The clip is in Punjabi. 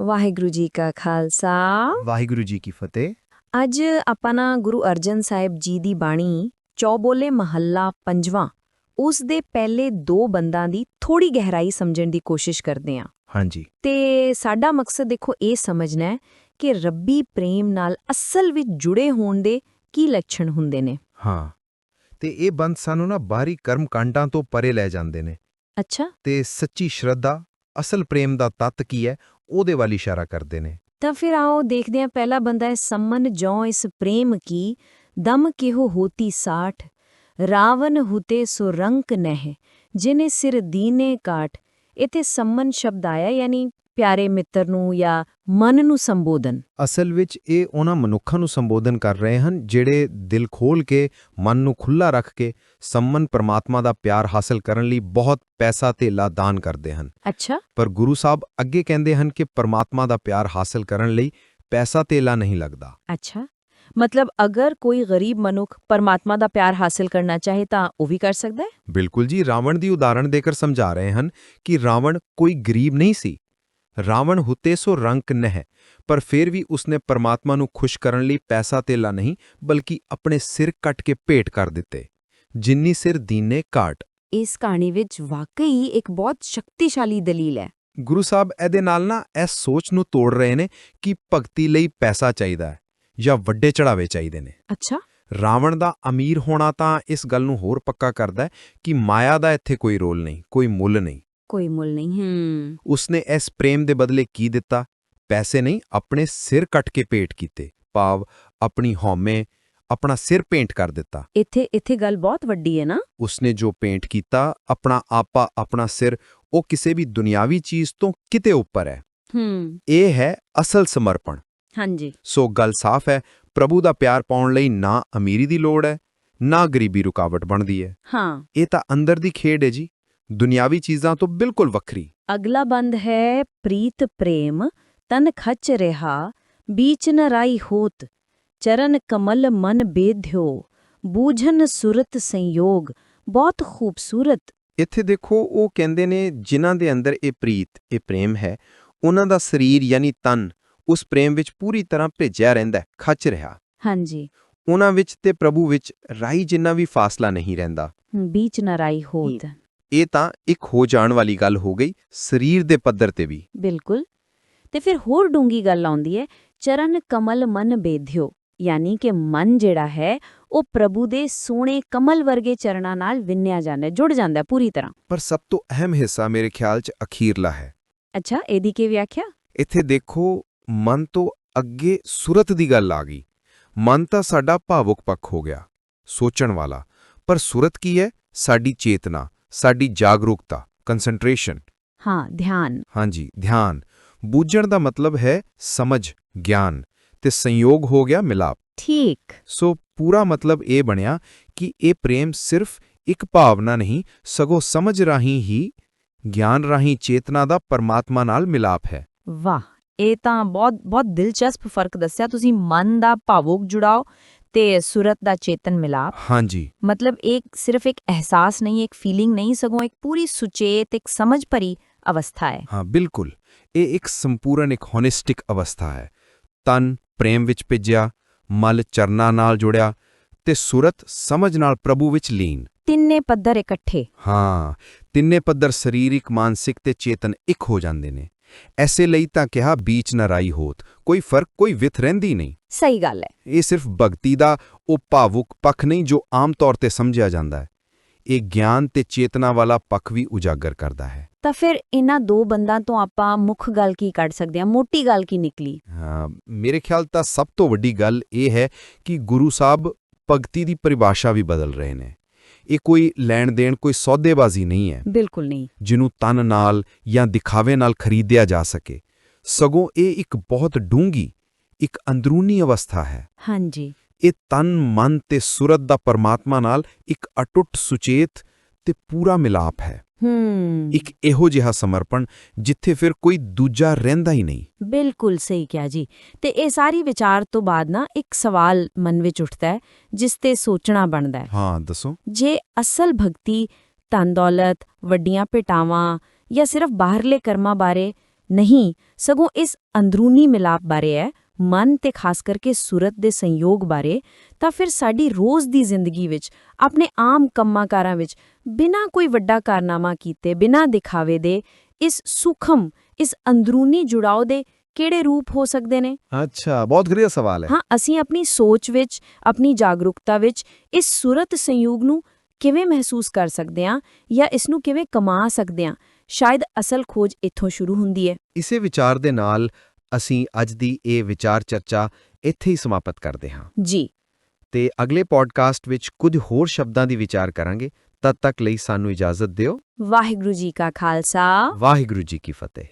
ਵਾਹਿਗੁਰੂ ਜੀ ਕਾ ਖਾਲਸਾ। ਵਾਹਿਗੁਰੂ ਜੀ ਕੀ ਫਤਿਹ। ਅੱਜ ਆਪਾਂ ਨਾ ਗੁਰੂ ਅਰਜਨ ਸਾਹਿਬ ਜੀ ਦੀ ਬਾਣੀ ਚੌਬੋਲੇ ਮਹੱਲਾ ਪੰਜਵਾਂ ਉਸ ਦੇ ਪਹਿਲੇ ਦੋ ਬੰਦਾਂ ਦੀ ਥੋੜੀ ਗਹਿਰਾਈ ਸਮਝਣ ਦੀ ਕੋਸ਼ਿਸ਼ ਕਰਦੇ ਹਾਂ। ਹਾਂਜੀ। ਤੇ ਸਾਡਾ ਮਕਸਦ ਦੇਖੋ ਇਹ ਸਮਝਣਾ ਹੈ ਕਿ ਰੱਬੀ ਪ੍ਰੇਮ ਨਾਲ ਅਸਲ ਵਿੱਚ ਜੁੜੇ ਹੋਣ ਦੇ ਕੀ ਲੱਛਣ ਹੁੰਦੇ ਨੇ। ਹਾਂ। ਤੇ ਇਹ ਬੰਦ ਸਾਨੂੰ ਨਾ ਬਾਹਰੀ ਕਰਮ ਕਾਂਡਾਂ ਤੋਂ ਪਰੇ ਲੈ ਜਾਂਦੇ ਨੇ। ਅੱਛਾ। ਤੇ ਸੱਚੀ ਸ਼ਰਧਾ ਅਸਲ ਪ੍ਰੇਮ ਦਾ ਤੱਤ ਕੀ ਹੈ, ਉਹਦੇ ਵੱਲ ਇਸ਼ਾਰਾ ਕਰਦੇ ਨੇ। ਤਾਂ ਫਿਰ ਆਓ ਦੇਖਦੇ ਹਾਂ ਪਹਿਲਾ ਬੰਦਾ ਹੈ ਸੰਮਨ ਜੋਂ ਇਸ ਪ੍ਰੇਮ ਕੀ, ਦਮ ਕਿਹੋ ਹੋਤੀ ਸਾਠ, ਰਾਵਣ ਹੁਤੇ ਸੋ ਰੰਕ ਨਹਿ, ਜਿਨੇ ਸਿਰ ਦੀਨੇ ਕਾਟ ਇਥੇ ਸੰਮਨ ਸ਼ਬਦ ਆਇਆ, ਯਾਨੀ ਪਿਆਰੇ ਮਿੱਤਰ ਨੂੰ ਜਾਂ ਮਨ ਨੂੰ ਸੰਬੋਧਨ। ਅਸਲ ਵਿੱਚ ਇਹ ਉਹਨਾਂ ਮਨੁੱਖਾਂ ਨੂੰ ਸੰਬੋਧਨ ਕਰ ਰਹੇ ਹਨ ਜਿਹੜੇ ਦਿਲ ਖੋਲ ਕੇ ਮਨ ਨੂੰ ਖੁੱਲਾ ਰੱਖ ਕੇ ਸੰਮਨ ਪਰਮਾਤਮਾ ਦਾ ਪਿਆਰ ਹਾਸਲ ਕਰਨ ਲਈ ਬਹੁਤ ਪੈਸਾ ਤੇ ਦਾਨ ਕਰਦੇ ਹਨ। ਅੱਛਾ। ਪਰ ਗੁਰੂ ਸਾਹਿਬ ਅੱਗੇ ਕਹਿੰਦੇ ਹਨ ਕਿ ਪਰਮਾਤਮਾ ਦਾ ਪਿਆਰ ਹਾਸਲ ਕਰਨ ਲਈ ਪੈਸਾ ਤੇਲਾ ਨਹੀਂ ਲੱਗਦਾ। ਅੱਛਾ। ਮਤਲਬ ਅਗਰ ਕੋਈ ਗਰੀਬ ਮਨੁੱਖ ਪਰਮਾਤਮਾ ਦਾ ਪਿਆਰ ਹਾਸਲ ਕਰਨਾ ਚਾਹੇ ਤਾਂ ਉਹ ਵੀ ਕਰ ਸਕਦਾ ਹੈ? ਬਿਲਕੁਲ ਜੀ ਰਾਵਣ ਦੀ ਉਦਾਹਰਣ ਦੇकर ਸਮਝਾ ਰਹੇ ਹਨ ਕਿ ਰਾਵਣ ਕੋਈ ਗਰੀਬ ਨਹੀਂ ਸੀ। ਰਾਵਣ ਹੁਤੇ ਸੋ ਰੰਕ ਨਹਿ ਪਰ ਫਿਰ ਵੀ ਉਸਨੇ ਪਰਮਾਤਮਾ ਨੂੰ ਖੁਸ਼ ਕਰਨ ਲਈ ਪੈਸਾ ਤੇਲਾ ਨਹੀਂ ਬਲਕਿ ਆਪਣੇ ਸਿਰ ਕੱਟ ਕੇ ਭੇਟ ਕਰ ਦਿੱਤੇ। ਜਿੰਨੀ ਸਿਰ ਦੀਨੇ ਕਾਟ ਇਸ ਕਹਾਣੀ ਵਿੱਚ ਵਾਕਈ ਇੱਕ ਬਹੁਤ ਸ਼ਕਤੀਸ਼ਾਲੀ ਦਲੀਲ ਹੈ। ਗੁਰੂ ਸਾਹਿਬ ਇਹਦੇ ਨਾਲ ਨਾ ਇਸ ਸੋਚ ਨੂੰ ਤੋੜ ਰਹੇ ਨੇ ਕਿ ਭਗਤੀ ਲਈ ਪੈਸਾ ਚਾਹੀਦਾ ਹੈ ਜਾਂ ਵੱਡੇ ਚੜਾਵੇ ਚਾਹੀਦੇ ਨੇ। ਅੱਛਾ। ਰਾਵਣ ਦਾ ਅਮੀਰ ਹੋਣਾ ਤਾਂ ਇਸ ਗੱਲ ਨੂੰ ਹੋਰ ਪੱਕਾ ਕਰਦਾ ਹੈ ਕਿ ਮਾਇਆ ਦਾ ਇੱਥੇ ਕੋਈ ਰੋਲ ਨਹੀਂ ਕੋਈ ਮੁੱਲ ਨਹੀਂ। ਕੋਈ ਮੁੱਲ ਨਹੀਂ ਹੂੰ। ਉਸਨੇ ਇਸ ਪ੍ਰੇਮ ਦੇ ਬਦਲੇ ਕੀ ਦਿੱਤਾ? ਪੈਸੇ ਨਹੀਂ ਆਪਣੇ ਸਿਰ ਕੱਟ ਕੇ ਭੇਟ ਕੀਤੇ। ਭਾਵ ਆਪਣੀ ਹਉਮੈ ਆਪਣਾ ਸਿਰ ਪੇਂਟ ਕਰ ਦਿੱਤਾ। ਇੱਥੇ ਇੱਥੇ ਗੱਲ ਬਹੁਤ ਵੱਡੀ ਹੈ ਨਾ। ਉਸਨੇ ਜੋ ਪੇਂਟ ਕੀਤਾ ਆਪਣਾ ਆਪਾ ਆਪਣਾ ਸਿਰ ਉਹ ਕਿਸੇ ਵੀ ਦੁਨਿਆਵੀ ਚੀਜ਼ ਤੋਂ ਕਿਤੇ ਉੱਪਰ ਹੈ। ਹੂੰ। ਇਹ ਹੈ ਅਸਲ ਸਮਰਪਣ। ਹਾਂਜੀ। ਸੋ ਗੱਲ ਸਾਫ਼ ਹੈ ਪ੍ਰਭੂ ਦਾ ਪਿਆਰ ਪਾਉਣ ਲਈ ਨਾ ਅਮੀਰੀ ਦੀ ਲੋੜ ਹੈ ਨਾ ਗਰੀਬੀ ਰੁਕਾਵਟ ਬਣਦੀ ਹੈ। ਹਾਂ। ਇਹ ਤਾਂ ਅੰਦਰ ਦੀ ਖੇਡ ਹੈ ਜੀ। ਦੁਨਿਆਵੀ ਚੀਜ਼ਾਂ ਤੋਂ ਬਿਲਕੁਲ ਵੱਖਰੀ। ਅਗਲਾ ਬੰਦ ਹੈ ਪ੍ਰੀਤ ਪ੍ਰੇਮ ਤਨ ਖਚ ਰਿਹਾ ਬੀਚ ਨ ਰਾਈ ਹੋਤ ਚਰਨ ਕਮਲ ਮਨ ਬੇਧਿਓ ਬੂਝਨ ਸੁਰਤ ਸੰਯੋਗ ਬਹੁਤ ਖੂਬਸੂਰਤ। ਇੱਥੇ ਦੇਖੋ ਉਹ ਕਹਿੰਦੇ ਨੇ ਜਿਨ੍ਹਾਂ ਦੇ ਅੰਦਰ ਇਹ ਪ੍ਰੀਤ ਇਹ ਪ੍ਰੇਮ ਹੈ ਉਹਨਾਂ ਦਾ ਸਰੀਰ ਯਾਨੀ ਤਨ ਉਸ ਪ੍ਰੇਮ ਵਿੱਚ ਪੂਰੀ ਤਰ੍ਹਾਂ ਭੇਜਿਆ ਰਹਿੰਦਾ ਖੱਚ ਰਿਹਾ। ਹਾਂਜੀ। ਉਹਨਾਂ ਵਿੱਚ ਤੇ ਪ੍ਰਭੂ ਵਿੱਚ ਰਾਈ ਜਿੰਨਾ ਵੀ ਫਾਸਲਾ ਨਹੀਂ ਰਹਿੰਦਾ। ਬੀਚ ਨ ਰਾਈ ਹੋਤ। ਇਹ ਤਾਂ ਇੱਕ ਹੋ ਜਾਣ ਵਾਲੀ ਗੱਲ ਹੋ ਗਈ ਸਰੀਰ ਦੇ ਪੱਧਰ ਤੇ ਵੀ। ਬਿਲਕੁਲ। ਤੇ ਫਿਰ ਹੋਰ ਡੂੰਗੀ ਗੱਲ ਆਉਂਦੀ ਹੈ ਚਰਨ ਕਮਲ ਮਨ ਬੇਧਿਓ ਯਾਨੀ ਕਿ ਮਨ ਜਿਹੜਾ ਹੈ ਉਹ ਪ੍ਰਭੂ ਦੇ ਸੋਹਣੇ ਕਮਲ ਵਰਗੇ ਚਰਨਾਂ ਨਾਲ ਵਿੰਨਿਆ ਜਾਂਦਾ ਜੁੜ ਜਾਂਦਾ ਪੂਰੀ ਤਰ੍ਹਾਂ। ਪਰ ਸਭ ਤੋਂ ਅਹਿਮ ਹਿੱਸਾ ਮੇਰੇ ਖਿਆਲ 'ਚ ਅਖੀਰਲਾ ਹੈ। ਅੱਛਾ ਇਹਦੀ ਕੀ ਵਿਆਖਿਆ? ਇੱਥੇ ਦੇਖੋ ਮਨ ਤੋਂ ਅੱਗੇ ਸੁਰਤ ਦੀ ਗੱਲ ਆ ਗਈ। ਮਨ ਤਾਂ ਸਾਡਾ ਭਾਵੁਕ ਪੱਖ ਹੋ ਗਿਆ ਸੋਚਣ ਵਾਲਾ। ਪਰ ਸੁਰਤ ਕੀ ਹੈ? ਸਾਡੀ ਚੇਤਨਾ। ਸਾਡੀ ਜਾਗਰੂਕਤਾ ਕਨਸੈਂਟਰੇਸ਼ਨ ਹਾਂ ਧਿਆਨ। ਹਾਂਜੀ ਧਿਆਨ। ਬੂਝਣ ਦਾ ਮਤਲਬ ਹੈ ਸਮਝ ਗਿਆਨ ਤੇ ਸੰਯੋਗ ਹੋ ਗਿਆ ਮਿਲਾਪ। ਠੀਕ। ਸੋ ਪੂਰਾ ਮਤਲਬ ਇਹ ਬਣਿਆ ਕਿ ਇਹ ਪ੍ਰੇਮ ਸਿਰਫ ਇੱਕ ਭਾਵਨਾ ਨਹੀਂ ਸਗੋਂ ਸਮਝ ਰਾਹੀਂ ਹੀ ਗਿਆਨ ਰਾਹੀਂ ਚੇਤਨਾ ਦਾ ਪਰਮਾਤਮਾ ਨਾਲ ਮਿਲਾਪ ਹੈ। ਵਾਹ ਇਹ ਤਾਂ ਬਹੁਤ ਬਹੁਤ ਦਿਲਚਸਪ ਫ਼ਰਕ ਦੱਸਿਆ। ਤੁਸੀਂ ਮਨ ਦਾ ਭਾਵੁਕ ਜੁੜਾਓ ਤੇ ਸੁਰਤ ਦਾ ਚੇਤਨ ਮਿਲਾਪ। ਹਾਂਜੀ। ਮਤਲਬ ਇੱਕ ਸਿਰਫ ਇੱਕ ਅਹਿਸਾਸ ਨਹੀਂ ਇੱਕ ਫੀਲਿੰਗ ਨਹੀਂ ਸਗੋਂ ਇੱਕ ਪੂਰੀ ਸੁਚੇਤ ਇੱਕ ਸਮਝ ਭਰੀ ਅਵਸਥਾ ਹੈ। ਹਾਂ ਬਿਲਕੁਲ। ਇਹ ਇੱਕ ਸੰਪੂਰਨ ਇੱਕ ਹੋਨਿਸਟਿਕ ਅਵਸਥਾ ਹੈ। ਤਨ ਪ੍ਰੇਮ ਵਿੱਚ ਭਿੱਜਿਆ ਮਲ ਚਰਨਾ ਨਾਲ ਜੁੜਿਆ ਤੇ ਸੁਰਤ ਸਮਝ ਨਾਲ ਪ੍ਰਭੂ ਵਿੱਚ ਲੀਨ। ਤਿੰਨੇ ਪੱਧਰ ਇਕੱਠੇ। ਹਾਂ ਤਿੰਨੇ ਪੱਧਰ ਸਰੀਰਿਕ ਮਾਨਸਿਕ ਤੇ ਚੇਤਨ ਇੱਕ ਹੋ ਜਾਂਦੇ ਨੇ। ਐਸੇ ਲਈ ਤਾਂ ਕਿਹਾ ਬੀਚ ਨਾ ਰਾਈ ਹੋਤ ਕੋਈ ਫ਼ਰਕ ਕੋਈ ਵਿਥ ਰਹਿੰਦੀ ਨਹੀਂ। ਸਹੀ ਗੱਲ ਹੈ। ਇਹ ਸਿਰਫ ਭਗਤੀ ਦਾ ਉਹ ਭਾਵੁਕ ਪੱਖ ਨਹੀਂ ਜੋ ਆਮ ਤੌਰ ਤੇ ਸਮਝਿਆ ਜਾਂਦਾ ਹੈ। ਇਹ ਗਿਆਨ ਤੇ ਚੇਤਨਾ ਵਾਲਾ ਪੱਖ ਵੀ ਉਜਾਗਰ ਕਰਦਾ ਹੈ। ਤਾਂ ਫਿਰ ਇਹਨਾਂ ਦੋ ਬੰਦਾਂ ਤੋਂ ਆਪਾਂ ਮੁੱਖ ਗੱਲ ਕੀ ਕੱਢ ਸਕਦੇ ਹਾਂ? ਮੋਟੀ ਗੱਲ ਕੀ ਨਿਕਲੀ? ਹਾਂ ਮੇਰੇ ਖਿਆਲ ਤਾਂ ਸਭ ਤੋਂ ਵੱਡੀ ਗੱਲ ਇਹ ਹੈ ਕਿ ਗੁਰੂ ਸਾਹਿਬ ਭਗਤੀ ਦੀ ਪਰਿਭਾਸ਼ਾ ਵੀ ਬਦਲ ਰਹੇ ਨੇ। ਇਹ ਕੋਈ ਲੈਣ ਦੇਣ ਕੋਈ ਸੌਦੇਬਾਜ਼ੀ ਨਹੀਂ ਹੈ। ਬਿਲਕੁਲ ਨਹੀਂ। ਜਿਹਨੂੰ ਤਨ ਨਾਲ ਜਾਂ ਦਿਖਾਵੇ ਨਾਲ ਖਰੀਦਿਆ ਜਾ ਸਕੇ। ਸਗੋਂ ਇਹ ਇੱਕ ਬਹੁਤ ਡੂੰਗੀ ਇੱਕ ਅੰਦਰੂਨੀ ਅਵਸਥਾ ਹੈ। ਹਾਂਜੀ। ਇਹ ਤਨ ਮਨ ਤੇ ਸੁਰਤ ਦਾ ਪਰਮਾਤਮਾ ਨਾਲ ਇੱਕ ਅਟੁੱਟ ਸੁਚੇਤ ਤੇ ਪੂਰਾ ਮਿਲਾਪ ਹੈ। ਹੂੰ। ਇੱਕ ਇਹੋ ਜਿਹਾ ਸਮਰਪਣ ਜਿੱਥੇ ਫਿਰ ਕੋਈ ਦੂਜਾ ਰਹਿੰਦਾ ਹੀ ਨਹੀਂ। ਬਿਲਕੁਲ ਸਹੀ ਕਿਹਾ ਜੀ। ਤੇ ਇਹ ਸਾਰੀ ਵਿਚਾਰ ਤੋਂ ਬਾਅਦ ਨਾ ਇੱਕ ਸਵਾਲ ਮਨ ਵਿੱਚ ਉੱਠਦਾ ਹੈ ਜਿਸ ਤੇ ਸੋਚਣਾ ਬਣਦਾ ਹੈ। ਹਾਂ ਦੱਸੋ। ਜੇ ਅਸਲ ਭਗਤੀ ਧਨ ਦੌਲਤ ਵੱਡੀਆਂ ਭੇਟਾਵਾਂ ਜਾਂ ਸਿਰਫ ਬਾਹਰਲੇ ਕਰਮਾਂ ਬਾਰੇ ਨਹੀਂ ਸਗੋਂ ਇਸ ਅੰਦਰੂਨੀ ਮਿਲਾਪ ਬਾਰੇ ਹੈ ਮਨ ਤੇ ਖਾਸ ਕਰਕੇ ਸੁਰਤ ਦੇ ਸੰਯੋਗ ਬਾਰੇ ਤਾਂ ਫਿਰ ਸਾਡੀ ਰੋਜ਼ ਦੀ ਜ਼ਿੰਦਗੀ ਵਿੱਚ ਆਪਣੇ ਆਮ ਕੰਮਾਂਕਾਰਾਂ ਵਿੱਚ ਬਿਨਾਂ ਕੋਈ ਵੱਡਾ ਕਾਰਨਾਮਾ ਕੀਤੇ ਬਿਨਾਂ ਦਿਖਾਵੇ ਦੇ ਇਸ ਸੂਖਮ ਇਸ ਅੰਦਰੂਨੀ ਜੁੜਾਓ ਦੇ ਕਿਹੜੇ ਰੂਪ ਹੋ ਸਕਦੇ ਨੇ? ਅੱਛਾ ਬਹੁਤ ਵਧੀਆ ਸਵਾਲ ਹੈ। ਹਾਂ ਅਸੀਂ ਆਪਣੀ ਸੋਚ ਵਿੱਚ ਆਪਣੀ ਜਾਗਰੂਕਤਾ ਵਿੱਚ ਇਸ ਸੁਰਤ ਸੰਯੋਗ ਨੂੰ ਕਿਵੇਂ ਮਹਿਸੂਸ ਕਰ ਸਕਦੇ ਹਾਂ ਜਾਂ ਇਸ ਨੂੰ ਕਿਵੇਂ ਕਮਾ ਸਕਦੇ ਹਾਂ? ਸ਼ਾਇਦ ਅਸਲ ਖੋਜ ਇੱਥੋਂ ਸ਼ੁਰੂ ਹੁੰਦੀ ਹੈ। ਇਸੇ ਵਿਚਾਰ ਦੇ ਨਾਲ ਅਸੀਂ ਅੱਜ ਦੀ ਇਹ ਵਿਚਾਰ ਚਰਚਾ ਇੱਥੇ ਹੀ ਸਮਾਪਤ ਕਰਦੇ ਹਾਂ। ਜੀ। ਤੇ ਅਗਲੇ ਪੋਡਕਾਸਟ ਵਿੱਚ ਕੁਝ ਹੋਰ ਸ਼ਬਦਾਂ ਦੀ ਵਿਚਾਰ ਕਰਾਂਗੇ। ਤਦ ਤੱਕ ਲਈ ਸਾਨੂੰ ਇਜਾਜ਼ਤ ਦਿਓ। ਵਾਹਿਗੁਰੂ ਜੀ ਕਾ ਖਾਲਸਾ। ਵਾਹਿਗੁਰੂ ਜੀ ਕੀ ਫਤਿਹ।